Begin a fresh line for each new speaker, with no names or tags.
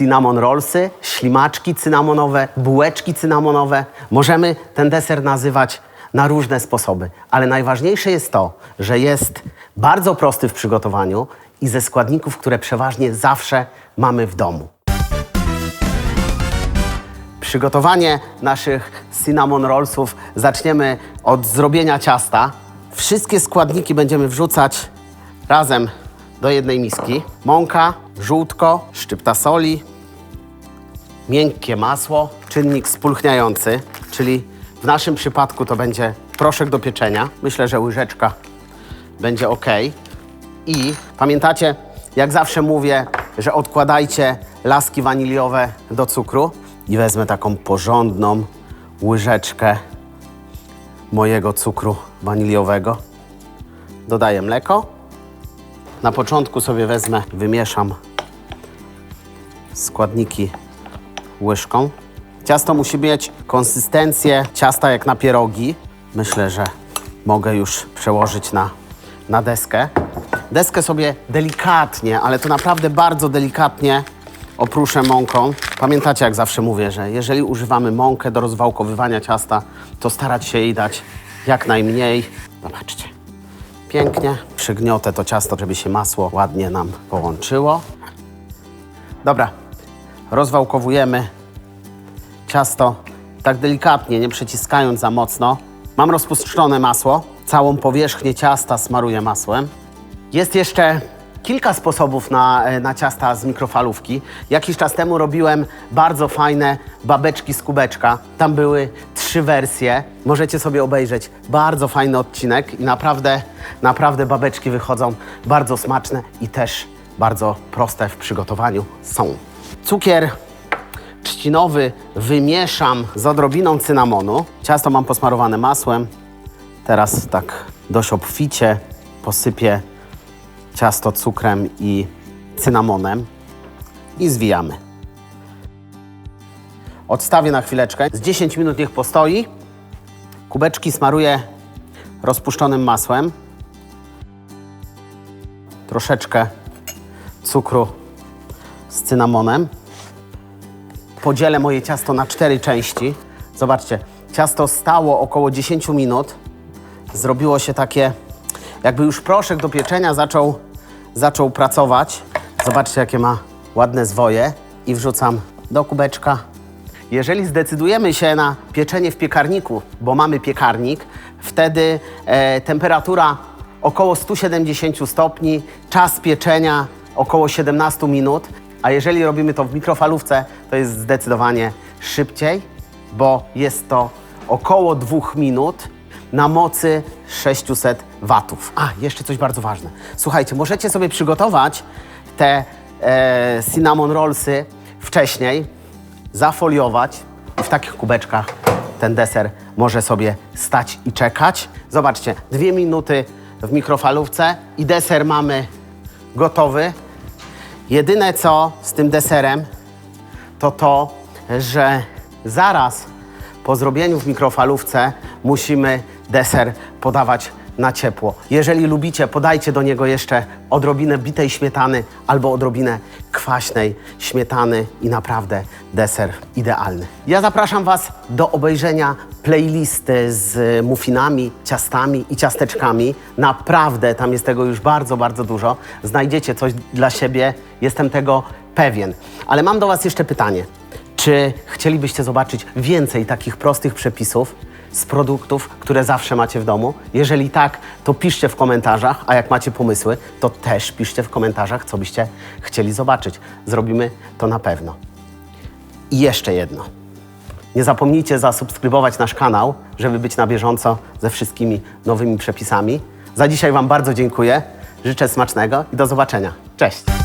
cinnamon rollsy, ślimaczki cynamonowe, bułeczki cynamonowe. Możemy ten deser nazywać na różne sposoby, ale najważniejsze jest to, że jest bardzo prosty w przygotowaniu i ze składników, które przeważnie zawsze mamy w domu. Przygotowanie naszych cinnamon rollsów zaczniemy od zrobienia ciasta. Wszystkie składniki będziemy wrzucać razem do jednej miski. Mąka, żółtko, szczypta soli, miękkie masło, czynnik spulchniający, czyli w naszym przypadku to będzie proszek do pieczenia. Myślę, że łyżeczka będzie ok. I pamiętacie, jak zawsze mówię, że odkładajcie laski waniliowe do cukru i wezmę taką porządną łyżeczkę mojego cukru waniliowego. Dodaję mleko. Na początku sobie wezmę, wymieszam składniki łyżką. Ciasto musi mieć konsystencję ciasta jak na pierogi. Myślę, że mogę już przełożyć na, na deskę. Deskę sobie delikatnie, ale to naprawdę bardzo delikatnie opruszę mąką. Pamiętacie, jak zawsze mówię, że jeżeli używamy mąkę do rozwałkowywania ciasta, to starać się jej dać jak najmniej. Zobaczcie. Pięknie przygniotę to ciasto, żeby się masło ładnie nam połączyło. Dobra, rozwałkowujemy ciasto tak delikatnie, nie przyciskając za mocno. Mam rozpuszczone masło, całą powierzchnię ciasta smaruję masłem. Jest jeszcze kilka sposobów na, e, na ciasta z mikrofalówki. Jakiś czas temu robiłem bardzo fajne babeczki z kubeczka. Tam były trzy wersje. Możecie sobie obejrzeć. Bardzo fajny odcinek i naprawdę, naprawdę babeczki wychodzą bardzo smaczne i też bardzo proste w przygotowaniu są. Cukier trzcinowy wymieszam z odrobiną cynamonu. Ciasto mam posmarowane masłem. Teraz tak dość obficie posypię ciasto cukrem i cynamonem i zwijamy. Odstawię na chwileczkę. Z 10 minut niech postoi. Kubeczki smaruję rozpuszczonym masłem. Troszeczkę cukru z cynamonem. Podzielę moje ciasto na cztery części. Zobaczcie, ciasto stało około 10 minut. Zrobiło się takie, jakby już proszek do pieczenia zaczął, zaczął pracować. Zobaczcie, jakie ma ładne zwoje. I wrzucam do kubeczka. Jeżeli zdecydujemy się na pieczenie w piekarniku, bo mamy piekarnik, wtedy e, temperatura około 170 stopni, czas pieczenia około 17 minut, a jeżeli robimy to w mikrofalówce, to jest zdecydowanie szybciej, bo jest to około 2 minut na mocy 600 watów. A, jeszcze coś bardzo ważne. Słuchajcie, możecie sobie przygotować te e, cinnamon rollsy wcześniej, zafoliować i w takich kubeczkach ten deser może sobie stać i czekać. Zobaczcie, dwie minuty w mikrofalówce i deser mamy gotowy. Jedyne co z tym deserem to to, że zaraz po zrobieniu w mikrofalówce musimy deser podawać na ciepło. Jeżeli lubicie, podajcie do niego jeszcze odrobinę bitej śmietany albo odrobinę kwaśnej śmietany i naprawdę deser idealny. Ja zapraszam Was do obejrzenia playlisty z muffinami, ciastami i ciasteczkami. Naprawdę tam jest tego już bardzo, bardzo dużo. Znajdziecie coś dla siebie, jestem tego pewien. Ale mam do Was jeszcze pytanie. Czy chcielibyście zobaczyć więcej takich prostych przepisów z produktów, które zawsze macie w domu? Jeżeli tak, to piszcie w komentarzach, a jak macie pomysły, to też piszcie w komentarzach, co byście chcieli zobaczyć. Zrobimy to na pewno. I jeszcze jedno. Nie zapomnijcie zasubskrybować nasz kanał, żeby być na bieżąco ze wszystkimi nowymi przepisami. Za dzisiaj Wam bardzo dziękuję. Życzę smacznego i do zobaczenia. Cześć!